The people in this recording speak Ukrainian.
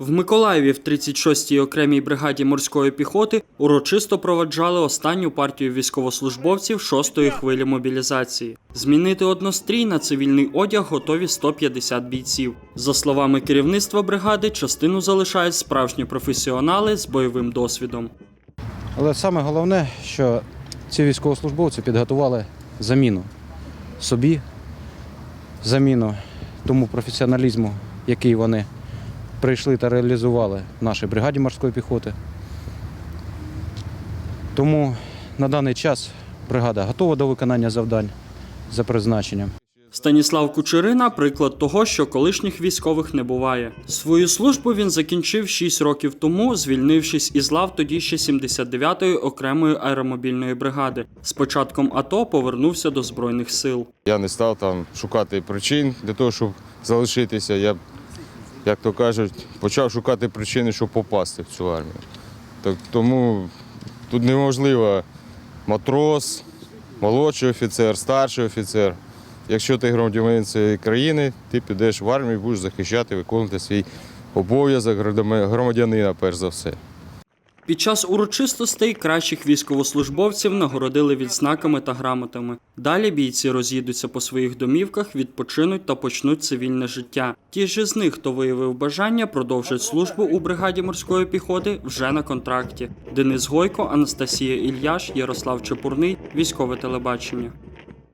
В Миколаєві в 36-й окремій бригаді морської піхоти урочисто проваджали останню партію військовослужбовців 6-ї хвилі мобілізації. Змінити однострій на цивільний одяг готові 150 бійців. За словами керівництва бригади, частину залишають справжні професіонали з бойовим досвідом. Але саме головне, що ці військовослужбовці підготували заміну собі, заміну тому професіоналізму, який вони прийшли та реалізували в нашій бригаді морської піхоти. Тому на даний час бригада готова до виконання завдань за призначенням. Станіслав Кучерина приклад того, що колишніх військових не буває. Свою службу він закінчив 6 років тому, звільнившись із лав тоді ще 79-ї окремої аеромобільної бригади. З початком АТО повернувся до збройних сил. Я не став там шукати причин для того, щоб залишитися. Я, як то кажуть, почав шукати причини, щоб попасти в цю армію. Так, тому тут неможливо матрос, молодший офіцер, старший офіцер. Якщо ти громадянин цієї країни, ти підеш в армію, будеш захищати, виконувати свій обов'язок громадянина, перш за все. Під час урочистостей кращих військовослужбовців нагородили відзнаками та грамотами. Далі бійці роз'їдуться по своїх домівках, відпочинуть та почнуть цивільне життя. Ті ж із них, хто виявив бажання, продовжать службу у бригаді морської піхоти вже на контракті. Денис Гойко, Анастасія Ільяш, Ярослав Чепурний, військове телебачення.